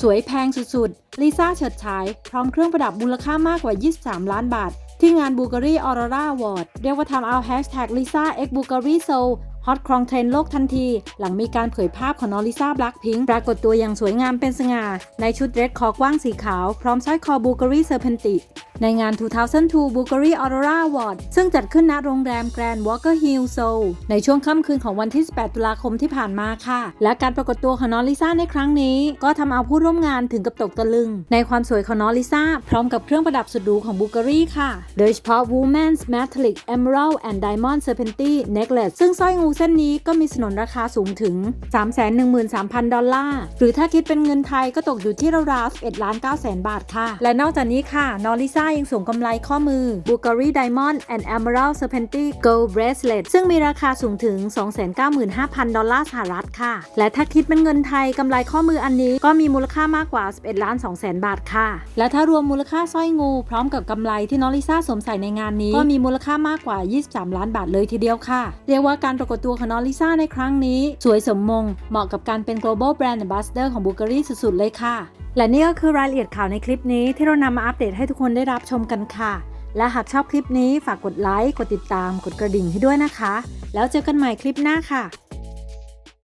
สวยแพงสุดๆ ลิซ่าเฉิดฉาย พร้อมเครื่องประดับมูลค่ามากกว่า 23 ล้านบาท ที่งานบูการีออร่าวอร์ดเรียกว่าทำเอาแฮชแท็กลิซ่าเอ็กบูการีโซ ฮอตครองเทรนโลกทันที หลังมีการเผยภาพของน้องลิซ่าบล็คพิงค์ปรากฏตัวอย่างสวยงามเป็นสง่า ในชุดเดรสคอกว้างสีขาว พร้อมสร้อยคอบูการีเซอร์เพนติในงาน 2002 Bulgari Aurora Award ซึ่งจัดขึ้นณโรงแรม Grand Walker Hill Seoul ในช่วงค่ำคืนของวันที่ 18 ตุลาคมที่ผ่านมาค่ะ และการปรากฏตัวของน้องลิซ่าในครั้งนี้ ก็ทำเอาผู้ร่วมงานถึงกับตกตะลึง ในความสวยของน้องลิซ่า พร้อมกับเครื่องประดับสุดหรูของ Bulgari ค่ะ โดยเฉพาะ Women's Metallic Emerald and Diamond Serpentine Necklace ซึ่งสร้อยงูเส้นนี้ก็มีสนนราคาสูงถึง 313,000 ดอลลาร์ หรือถ้าคิดเป็นเงินไทยก็ตกอยู่ที่ราวๆ11ล้าน9แสนบาทค่ะ และนอกจากนี้ค่ะ นองลิซ่ายังสวมกำไรข้อมือ Bulgari Diamond and Emerald Serpenti Gold Bracelet ซึ่งมีราคาสูงถึง 295,000 ดอลลาร์สหรัฐค่ะ และถ้าคิดเป็นเงินไทยกำไรข้อมืออันนี้ก็มีมูลค่ามากกว่า 11ล้าน2แสนบาทค่ะ และถ้ารวมมูลค่าสร้อยงู พร้อมกับกำไรที่นองลิซ่าสวมใส่ในงานนี้ ก็มีมูลค่ามากกว่า 23 ล้านบาทเลยทีเดียวค่ะ เรียกว่าการปรากฏตัวของน้องลิซ่าในครั้งนี้ สวยสมมง เหมาะกับการเป็น global brand ambassador ของบูการี่สุดๆ เลยค่ะ และนี่ก็คือรายละเอียดข่าวในคลิปนี้ที่เรานำมาอัปเดตให้ทุกคนได้รับชมกันค่ะ และหากชอบคลิปนี้ฝากกดไลค์ กดติดตาม กดกระดิ่งให้ด้วยนะคะ แล้วเจอกันใหม่คลิปหน้าค่ะ